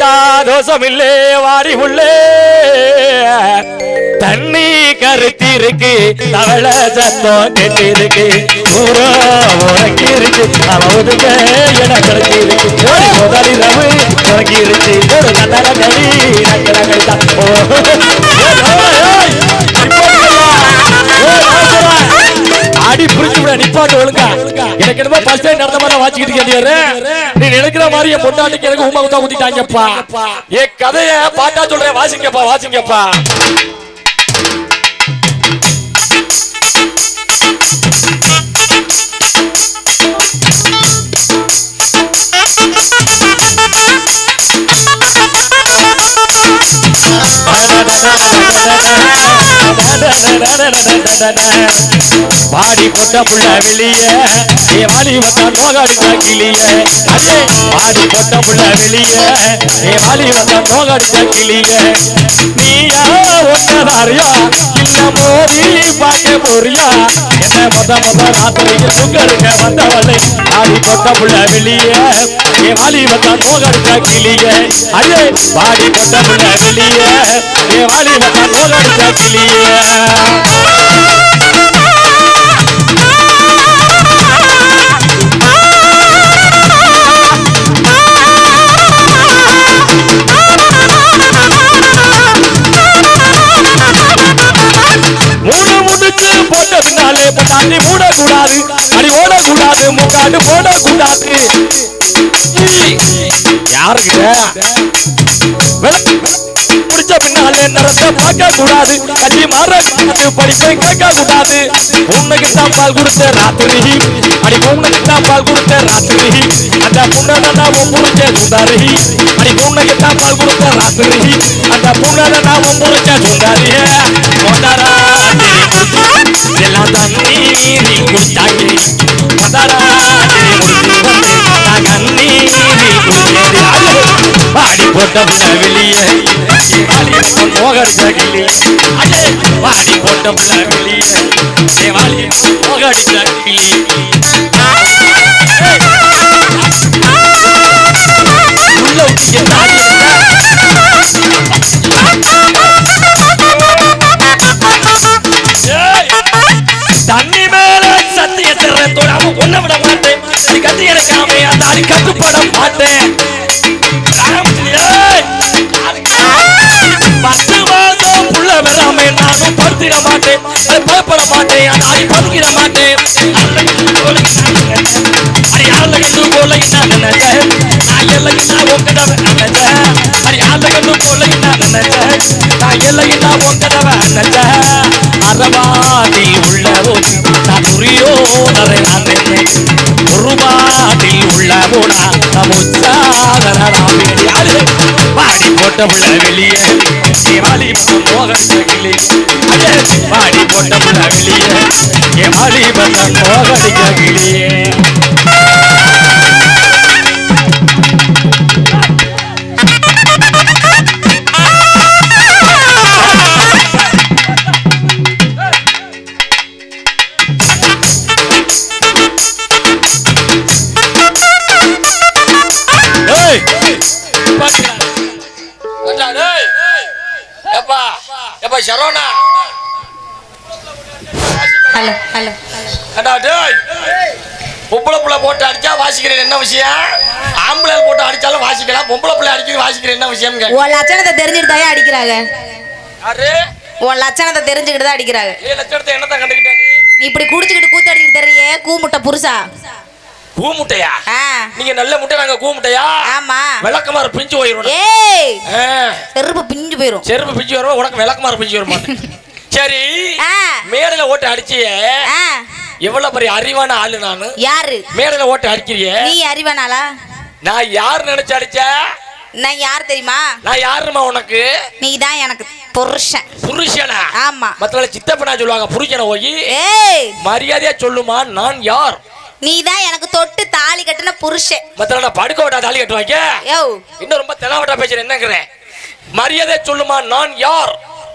விட்டா தோஷமில்லே வாரி உள்ளே. தண்ணி கருத்திருக்கு தவள சத்தம் கெட்டிருக்கு. இருக்கு ஊரோ உறக்கி இருக்கு என கிடைச்சிருக்கு ஒரு முதல் இரவு உறக்கிருச்சு ஒரு நல்ல கடி நக்கல கடிதா அடி புரிஞ்சு விட நிப்பாட்டு ஒழுங்கா. எனக்கு என்னமோ பஸ் டைம் நடந்த மாதிரி வாச்சிக்கிட்டு கேட்டியாரு நீ நினைக்கிற மாதிரி என் பொண்டாட்டிக்கு எனக்கு உமா குத்தா குத்திட்டாங்கப்பா என் கதைய பாட்டா சொல்றேன் வாசிங்கப்பா வாசிங்கப்பா. பாடி கொண்ட புள்ள வெளிய ஏ வந்த வந்தான் நோகாடி கிளிய. அடே பாடி கொண்ட புள்ள வெளிய ஏ வந்த வந்தான் நோகாடி கிளிய. நீயா ஒன்னதாரியா இல்ல மோதி பாக்க போறியா? என்ன மொத மொத ராத்திரியில் உங்களுக்க வந்தவளை? பாடி கொண்ட புள்ள வெளிய ஏ வந்த வந்தான் நோகாடி கிளிய. அடே பாடி கொண்ட புள்ள வெளிய ஏ வந்த வந்தான் நோகாடி கிளிய. மூணு முடிச்சு போட்ட பின்னாலே பொட்டாண்டி மூடக்கூடாது. அடி ஓடக்கூடாது முக்காடு போடக்கூடாது. யாருக்கிட்ட? முடிச்ச பின்னாலே நிறத்தை பார்க்க கூடாது அடி மாற படிப்பை கேட்க கூடாது பொண்ணுக்கு தான் பால் கொடுத்த ராத்திரி. அடி பொண்ணுக்கு தான் பால் கொடுத்த ராத்திரி. அந்த பொண்ணை நான் முடிச்ச சுந்தாரி. அடி பொண்ணுக்கு தான் பால் கொடுத்த ராத்திரி. அந்த பொண்ணை நான் முடிச்ச சுந்தாரி. கொண்டாரா எல்லாம் தண்ணி நீ குடிச்சாங்க கொண்டாரா கண்ணி நீ குடிச்சது பாடி போட்ட புள்ள வெளியே மோகன் சகிலி வாடி போட்ட புள்ள ஆளுக்கு போல நான் நினைச்சேன் நான் எல்லைக்கு நான் உங்கடவை நினைச்சேன் அடி ஆளுக்கு போல நான் நினைச்சேன் நான் எல்லைக்கு நான் உங்கடவை நினைச்சேன் அறவாதி உள்ள போது நான் துரியோதரை நான் போட்ட புள்ள வெளியே நீ வாடி கிளி போட்ட புள்ள வெளியே ஏ சரோனா ஹலோ ஹலோ அடா டேய் பொம்பளை புள்ள போட்டு அடிச்சா வாசிக்கிறேன். என்ன விஷயம் ஆம்பளை போட்டு அடிச்சாலும் வாசிக்கலாம் பொம்பளை புள்ள அடிக்கிறது வாசிக்கிறேன் என்ன விஷயம் உன் லட்சணத்தை தெரிஞ்சுட்டு தான் அடிக்கிறாங்க? யாரு? உன் லட்சணத்தை தெரிஞ்சுக்கிட்டு தான் அடிக்கிறாங்க. ஏ லட்சணத்தை என்னதான் கண்டுக்கிட்ட நீ? இப்படி குடிச்சுக்கிட்டு கூத்து அடிக்கிட்டு தெரியலையே கூமுட்டை புருஷா? பூ முட்டையா நீங்க நல்ல முட்டை நாங்க கூ முட்டையா ஆமா விளக்கமாறு பிஞ்சு போயிடும் ஏய்! செருப்பு பிஞ்சு போயிரும். செருப்பு பிஞ்சு வரும் உனக்கு விளக்கமாறு பிஞ்சு வர மாட்டேன் சரி ஆ. மேடையில ஓட்டு அடிச்சியே. எவ்வளவு பெரிய அறிவான ஆளு நானு? யாரு? மேடையில ஓட்டு அடிக்கிறியே? நீ அறிவானாளா நான் யார் நினைச்சு அடிச்ச? நான் யார் தெரியுமா? நான் யாருமா உனக்கு? நீ தான் எனக்கு புருஷன். புருஷனா? ஆமா. மத்தவங்க சித்தப்பனா சொல்லுவாங்க புருஷனை போய் ஏய்! மரியாதையா சொல்லுமா நான் யார்? நீ தான் எனக்கு தொட்டு தாலி கட்டின புருஷன். மத்தவங்க படுக்க விட்டா தாலி கட்டுவாங்க? யோ. இன்னும் ரொம்ப தெனாவட்டா பேசுறேன் என்னங்கிறேன் மரியாதை சொல்லுமா நான் யார்?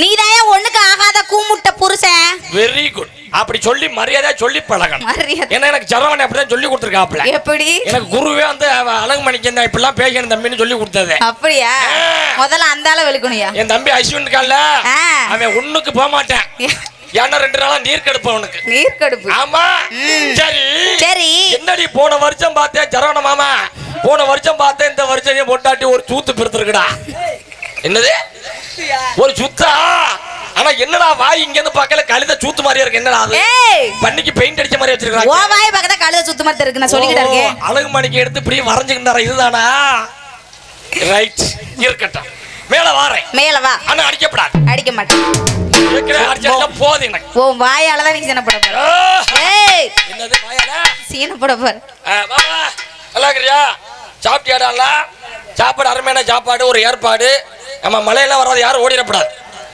நீ தான் ஒண்ணுக்கு ஆகாத கூமுட்ட புருஷன்? வெரி குட் அப்படி சொல்லி மரியாதையா சொல்லி பழகணும். மரியாதை. ஏன்னா எனக்கு ஜரவனை அப்படிதான் சொல்லி கொடுத்துருக்காப்ல எப்படி? எனக்கு குருவே வந்து அழகு மணிக்கு என்ன இப்படிலாம் பேசணும் தம்பின்னு சொல்லி கொடுத்தது. அப்படியா? முதல்ல அந்த வெளுக்கணுயா என் தம்பி அஸ்வின் இருக்கான்ல. அவன் ஒண்ணுக்கு போக மாட்டான் ஏன்னா ரெண்டு நாளா நீர் கெடுப்ப அவனுக்கு. நீர் கடுப்பு ஆமா. சரி. சரி. என்னடி போன வருஷம் பார்த்தேன்? ஜரவண மாமா. போன வருஷம் பார்த்தேன் இந்த வருஷம் என் பொட்டாட்டி ஒரு சூத்து பிறந்திருக்குடா என்னது? ஒரு சுத்தா? ஆனா என்னடா வாய் இங்க இருந்து பார்க்கல? கழுத சூத்து மாதிரியா இருக்கு. என்னடா அது? பண்ணிக்கு பெயிண்ட் அடிச்ச மாதிரி ஓ வச்சிருக்காங்க வாய் பக்கத்துல கழுத சுத்தமா இருக்கு நான் சொல்லிக்கிட்டு இருக்கேன். அழகு மணிக்கு எடுத்து இப்படி வரைஞ்சுக்கிட்டாரா இதுதானா? ரைட் இருக்கட்டும். மேல வாரேன் மேல வா. ஆனா அடிக்கப்படாது. அடிக்க மாட்டேன். போதும் எனக்கு உன் வாயால தான் நீ சீனப்பட போற! ஏய். என்னது வாயால? சீனப்பட போற ஆ, வா, வா. நல்லா இருக்கிறியா? சாப்பிட்டியாடா? சாப்பாடு அருமையான சாப்பாடு ஒரு ஏற்பாடு. நம்ம மழையெல்லாம் வராது யாரும் ஓடிடக்கூடாது.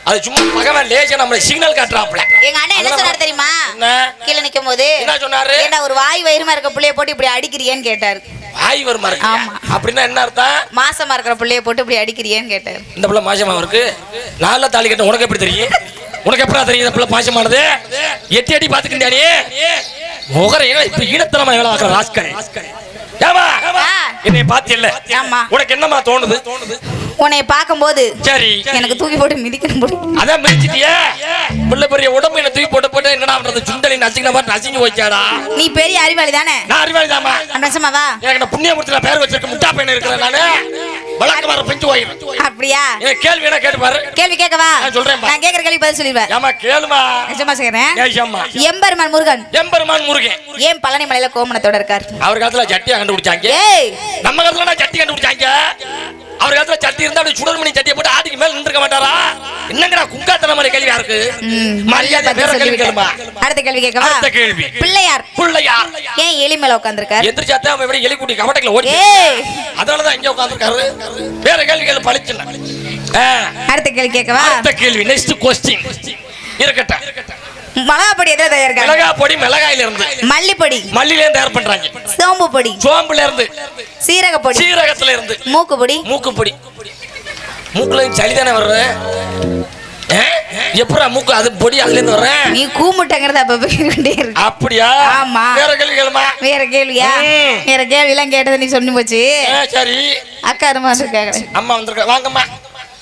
அது சும்மா பகவன் லேசா நம்மளை சிக்னல் காட்டுறாப்ல எங்க அண்ணன் என்ன சொன்னாரு தெரியுமா? என்ன? கீழே நிக்கும் போது என்ன சொன்னாரு? ஏண்டா ஒரு வாய் வயிறுமா இருக்க புள்ளைய போட்டு இப்படி அடிக்கிறியேன்னு கேட்டாரு. வாய் வருமா இருக்கு. அப்படின்னா என்ன அர்த்தம்? மாசமா இருக்கிற புள்ளைய போட்டு இப்படி அடிக்கிறியேன்னு கேட்டாரு இந்த பிள்ளை மாசமா இருக்கு? நால தாலி கட்ட உனக்கு எப்படி தெரியும்? உனக்கு எப்படா தெரியும் இந்த பிள்ளை பாசமானது எட்டி அடி பாத்துக்கிட்டியா நீ? முகர இப்ப ஈனத்தனமா வேலை பார்க்கற ஆ. என்னை பாத்தியல்ல. உனக்கு என்னமா தோணுது? உன்னை பார்க்கும்போது சரி. எனக்கு தூக்கி போட்டு மிதிக்கணும் போல. அதான் மிதிச்சிட்டியே? பிள்ளை பெரிய உடம்பு என்ன தூக்கி போட்டு போட்டு என்னடா பண்றது? சுண்டலி நசிக்கின மாதிரி நசிஞ்சு போச்சாடா? நீ பெரிய அறிவாளி தானே நான் அறிவாளிதாமா நிஜமா வா எனக்கு புண்ணியமூர்த்தியில பேர் வச்சிருக்க முட்டா பையன் இருக்கிறேன் நானு. வழக்கு வர பெஞ்சு போயிடும் அப்படியா? கேள்வி என்ன கேட்டு பாரு. கேள்வி கேட்கவா நான் சொல்றேன்பா. நான் கேட்கற கேள்வி பதில் சொல்லிடுவேன். ஏமா கேளுமா. நிஜமா செய்யறேன் ஏஷம்மா எம்பெருமான் முருகன். எம்பெருமான் முருகன். ஏன் பழனி மலையில கோமணத்தோட இருக்கார்? அவர் காலத்துல சட்டியா கண்டுபிடிச்சாங்க. நம்ம காலத்துல சட்டி கண்டுபிடிச்சாங்க. அவர் காலத்துல சட்டி இருந்தா அப்படி சுடர்மணி சட்டியை போட்டு ஆட்டுக்கு மேல நின்றுக்க மாட்டாரா? என்னங்கடா குங்காத்தன மாதிரி கேள்வியா இருக்கு? ம், மரியாதை வேற கேள்வி கேளுமா. அடுத்த கேள்வி கேட்கவா? அடுத்த கேள்வி. பிள்ளையார். பிள்ளையார். ஏன் எலி மேல உட்காந்துருக்கார் எந்திரிச்சாத்தே அவன் எப்படி எலிக்குட்டி கவட்டைக்குள்ள ஓடி ஏய். அதனாலதான் இங்க உட்காந்துருக்காரு வேற கேள்வி கேள்வி பழிச்சுல அடுத்த கேள்வி கேட்கவா? அடுத்த கேள்வி நெக்ஸ்ட் கொஸ்டின் இருக்கட்டும். மிளகாப்பொடி எதை தயாரிக்காங்க மிளகா பொடி மிளகாயில இருந்து மல்லிப்பொடி. மல்லில இருந்து தயார் பண்றாங்க. சோம்பு பொடி சோம்புல இருந்து சீரகப்பொடி. சீரகத்துல இருந்து மூக்கு பொடி மூக்கு பொடி மூக்குல சளி தானே வர்ற எப்படா மூக்கு அது பொடி அதுல இருந்து வர்றேன் நீ கூமுட்டங்கிறத அப்ப போய்கிட்டே இருக்கு. அப்படியா? ஆமா. வேற கேள்வி கேளுமா? வேற கேள்வியா. வேற கேள்வி எல்லாம் கேட்டது நீ சொல்லி போச்சு. சரி. அக்கா கேக்குறேன். அம்மா வந்திருக்க. வாங்கம்மா.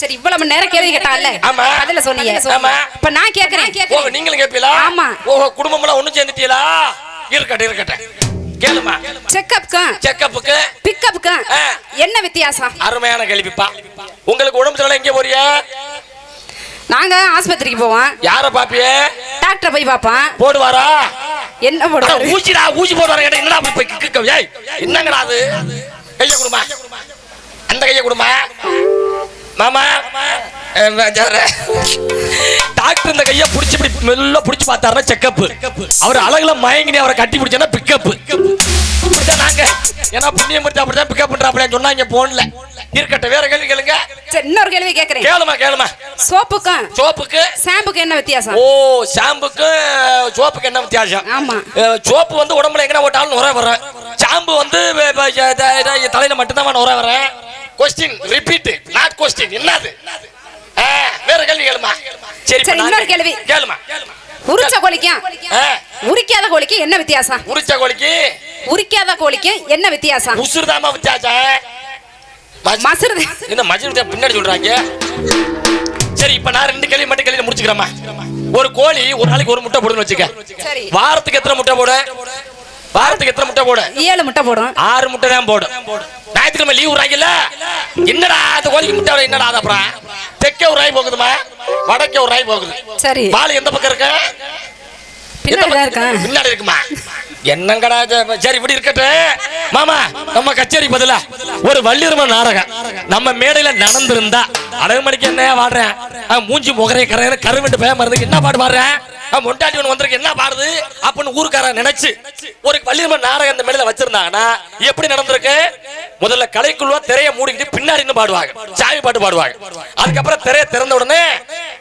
சரி இவ்வளவு நேரம் கேள்வி கேட்டான்ல ஆமா. பதில சொன்னீங்க. ஆமா. இப்ப நான் கேக்குறேன். ஓ நீங்களும் கேட்பீங்களா ஆமா. ஓஹோ குடும்பம்லாம் ஒண்ணு சேர்ந்துட்டீங்களா? இருக்கட்டும் இருக்கட்டும். கேளுமா. செக்கப்புக்கு பிக்கப்புக்கும் ஆ. என்ன வித்தியாசம்? அருமையான கேள்விப்பா உங்களுக்கு உடம்பு சரியில்லை எங்க போறிய? நாங்க ஆஸ்பத்திரிக்கு போவோம். யார பாப்பிய? டாக்டரை போய் பார்ப்போம். போடுவாரா? என்ன போடுவாரு? ஊசிடா ஊசி போடுவாரு என்னடா போய் என்னங்கடா அது? கைய கொடுமா. அந்த கைய கொடுமா. மாமா. டாக்டர் இந்த கைய புடிச்சு இப்படி மெல்ல புடிச்சு பார்த்தாருன்னா செக்கப் அவர் அழகுல மயங்கினி அவரை கட்டி பிடிச்சா பிக்கப் நாங்க. ஏன்னா புண்ணியம் படுத்தி அப்படிதான் பிக்கப் பண்றாப்லன்னு சொன்னாங்க போன்ல. இருக்கட்டும். வேற கேள்வி கேளுங்க. இன்னொரு கேள்வி கேக்குறேன் கேளுமா கேளுமா. சோப்புக்கும் சோப்புக்கு. ஷாம்புக்கு என்ன வித்தியாசம்? ஓ ஷாம்புக்கு சோப்புக்கு என்ன வித்தியாசம்? ஆமா. சோப்பு வந்து உடம்புல எங்கன போட்டாலும் நுரை வரும். ஷாம்பு வந்து தலையில மட்டும்தான் நுரை வரேன் கொஸ்டின் ரிப்பீட் கொஸ்டின் என்னது? வேற கேள்வி கேளுமா? சரி இப்ப சரி, நான் இன்னொரு கேள்வி. கேளுமா? உரிச்ச கோழிக்கும் உரிக்காத கோழிக்கும் என்ன வித்தியாசம்? உரிச்ச கோழிக்கு? உரிக்காத கோழிக்கும் என்ன வித்தியாசம்? உசுறுதாமா வித்தியாசா மசுறு இந்த மஜினத்தை பின்னாடி சொல்றாங்க. சரி இப்ப நான் ரெண்டு கேள்வி மட்டும் கேள்வி முடிச்சுக்கிறேம்மா. ஒரு கோழி ஒரு நாளைக்கு ஒரு முட்டை போடுன்னு வச்சுக்க. சரி. வாரத்துக்கு எத்தனை முட்டை போட? வாரத்துக்கு எத்தனை முட்டை போட? ஏழு முட்டை போடும் ஆறு முட்டை தான் போடும் ஞாயிற்றுக்கிழமை லீவ் விடுறாங்கல்ல என்னடா அந்த கோழிக்கு முட்டை என்னடா அது அப்புறம்? தெற்கே ஒரு ராய் போகுதுமா? வடக்கே ஒரு ராய் போகுது. சரி. பால் எந்த பக்கம் இருக்கு? பின்னாடி இருக்குமா? என்னங்கடா? சரி இப்படி இருக்கட்டும் மாமா நம்ம கச்சேரி பதிலா. ஒரு வள்ளிரும நாடகம் நம்ம மேடையில நடந்திருந்தா அடகு மணிக்கு என்ன பாடுறேன் மூஞ்சி முகரை கரையிற கருவிட்டு பய மருந்து என்ன பாடு பாடுறேன் மொண்டாட்டி ஒன்று வந்திருக்கு என்ன பாடுது? அப்படின்னு ஊருக்காரன் நினைச்சு ஒரு வள்ளிரும நாடகம் அந்த மேடையில வச்சிருந்தாங்கன்னா எப்படி நடந்திருக்கு? முதல்ல கலைக்குள்ள திரையை மூடிக்கிட்டு பின்னாடி நின்னு பாடுவாங்க. சாவி பாட்டு பாடுவாங்க. அதுக்கப்புறம் திரையை திறந்த உடனே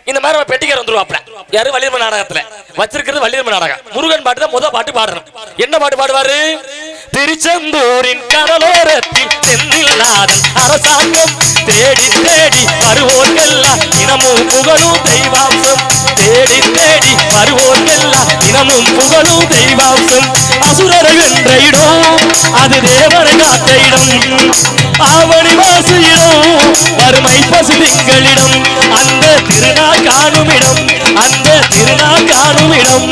இந்த மாதிரி நம்ம பெட்டிக்கார வந்துருவாப்ல யாரு வள்ளியம்மன் நாடகத்துல? வச்சிருக்கிறது வள்ளியம்மன் நாடகம். முருகன் பாட்டு தான் முத பாட்டு பாடுறோம் என்ன பாட்டு பாடுவாரு? திருச்செந்தூரின் கடலோரத்தில் செந்தில்நாதன் அரசாங்கம் தேடி தேடி வருவோர்க்கெல்லாம் தினமும் புகழும் தெய்வாம்சம். தேடி தேடி வருவோர்க்கெல்லாம் தினமும் புகழும் தெய்வாம்சம். அசுரரை வென்ற இடம் அது தேவரை காத்த இடம். ஆவணி வாசு இடம் வறுமை பசுதிங்களிடம் அந்த திருநாள் காணும் அந்த திருநாள் காணும் இடம்.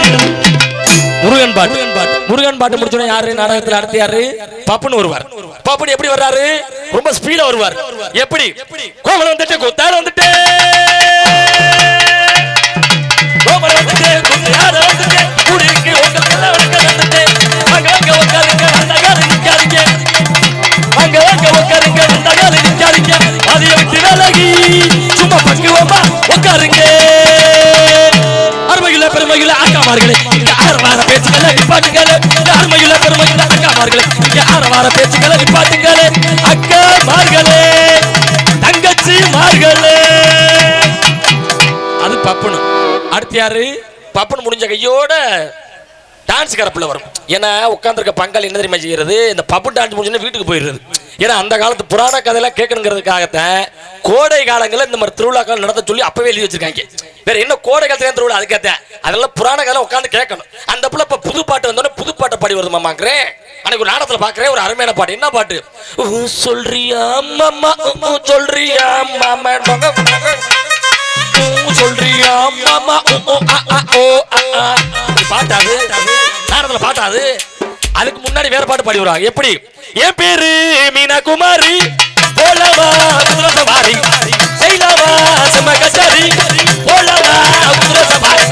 முருகன் பாட்டு. முருகன் பாட்டு முடிச்சோட யாரு? நாடகத்துல அடுத்து யாரு? பப்புன்னு வருவார். பப்புன்னு எப்படி வர்றாரு? ரொம்ப ஸ்பீடா வருவார். எப்படி? கோவலம் வந்துட்டு குத்தால வந்துட்டு. நிப்பாட்டுங்களே இங்க அருமையில பெருமையில அக்காமார்களே. இங்க ஆரவார பேச்சுக்களை நிப்பாட்டுங்களே அக்காமார்களே. தங்கச்சி மார்களே அது பப்புனு அடுத்து யாரு? பப்புனு முடிஞ்ச கையோட டான்ஸ் கரப்பில் வரும். ஏன்னா உட்காந்துருக்க பங்காளி என்ன தெரியுமா செய்யறது? இந்த பப்பு டான்ஸ் முடிஞ்சோன்னா வீட்டுக்கு போயிடுறது. ஏன்னா அந்த காலத்து புராண கதையெல்லாம் கேட்கணுங்கிறதுக்காகத்தான் கோடை காலங்களில் இந்த மாதிரி திருவிழாக்கள் நடத்த சொல்லி அப்பவே எழுதி வச்சிருக்காங்க. வேற என்ன கோடை காலத்துல திருவிழா? அதுக்கேத்தேன் அதெல்லாம் புராண கதை உட்காந்து கேட்கணும். அந்த புள்ள இப்ப புது பாட்டு வந்தோடனே புது பாட்டை பாடி வருது மாமாங்கிறேன் அன்னைக்கு ஒரு நாடகத்துல பாக்குறேன் ஒரு அருமையான பாட்டு. என்ன பாட்டு? சொல்றியா மாமா சொல்றியா மாமா சொல்றியா மாமா ஓ, பாட்டாது நாடகத்துல பாட்டாது அதுக்கு முன்னாடி வேற பாட்டு பாடி வருவாங்க. எப்படி? என் பேரு மீனா குமாரி போலவா குதிரை சவாரி செய்லவா சும கச்சேரி. போலவா குதிரை சவாரி.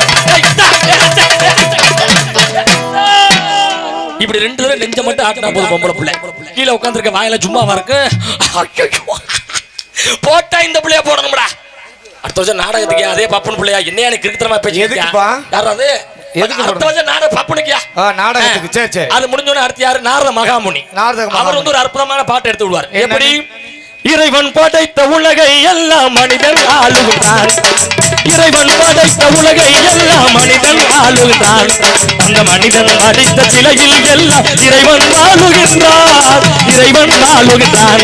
இப்படி ரெண்டு தடவை நெஞ்ச மட்டும் ஆட்டினா போதும் பொம்பளை பிள்ளை. கீழே உட்காந்துருக்க வாயில சும்மாவா இருக்கு. போட்டா இந்த பிள்ளைய போடணும்டா. அடுத்த வருஷம் நாடகத்துக்கு அதே பப்பன் பிள்ளையா. என்னையா நீ கிரிக்கெட்டமா பேசி எதுக்குப்பா? யாராவது எதுக்கு அடுத்த? வருஷம் நாடகம் பப்பனுக்கியா ஆ, நாடகத்துக்கு, சரி, சரி. அது முடிஞ்சோடனே அடுத்து யாரு நாரத மகாமுனி நாரத. அவர் வந்து ஒரு அற்புதமான பாட்டு எடுத்து விடுவார்? எப்படி இறைவன் படைத்த உலகை எல்லாம் மனிதன் ஆளுகிறான் இறைவன் படைத்த உலகை எல்லாம் மனிதன் ஆளுகிறான் அந்த மனிதன் படைத்த சிலையில் எல்லாம் இறைவன் ஆளுகின்றான் இறைவன் ஆளுகின்றான்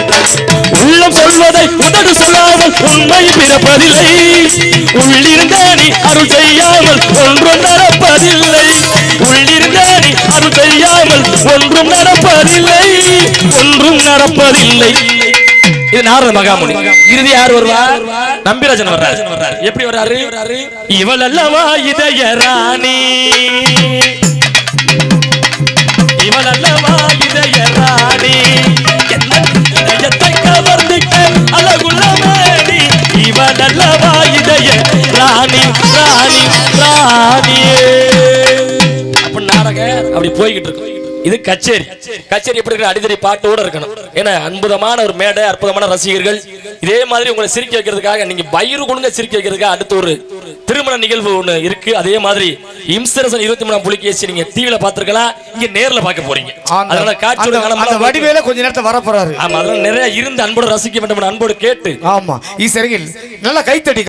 உள்ளம் சொல்வதை உதடு சொல்லாமல் உண்மை பிறப்பதில்லை. உள்ளிருந்தே நீ அருள் செய்யாமல் ஒன்றும் நடப்பதில்லை. உள்ளிருந்தே நீ அருள் செய்யாமல் ஒன்றும் நடப்பதில்லை. ஒன்றும் நடப்பதில்லை. இது நாரத மகாமுனி? இறுதி யார் வருவார் நம்பிராஜன் வர்றாரு. எப்படி வர்றாரு. இவள் அல்லவா இதய ராணி இவள் அல்லவா இதய ராணி என்ன இதயத்தை கவர்ந்துட்ட அழகுள்ள மேனி. இவள் அல்லவா இதய ராணி ராணி. ராணியே அப்ப நாடக அப்படி போய்கிட்டு இருக்கும் இது கச்சேரி. கச்சேரி எப்படி இருக்கு அடிதடி பாட்டோட இருக்கணும். ஏன்னா அற்புதமான ஒரு மேடை அற்புதமான ரசிகர்கள். இதே மாதிரி உங்களை சிரிக்க வைக்கிறதுக்காக நீங்க வயிறு குழுங்க சிரிக்க வைக்கிறதுக்காக அடுத்து ஒரு திருமண நிகழ்வு ஒண்ணு இருக்கு. அதே மாதிரி இம்சரசன் இருபத்தி மூணாம் புலிகேசி நீங்க டிவில பாத்துருக்கலாம் இங்க நேர்ல பார்க்க போறீங்க. அதனால காணாம வடிவேல கொஞ்ச நேரத்தை வரப்போறாரு. ஆமா அதெல்லாம் நிறைய இருந்து அன்போடு ரசிக்க வேண்டும் அன்போடு கேட்டு. ஆமா ஈஸ்வரில் நல்லா கைத்தடி.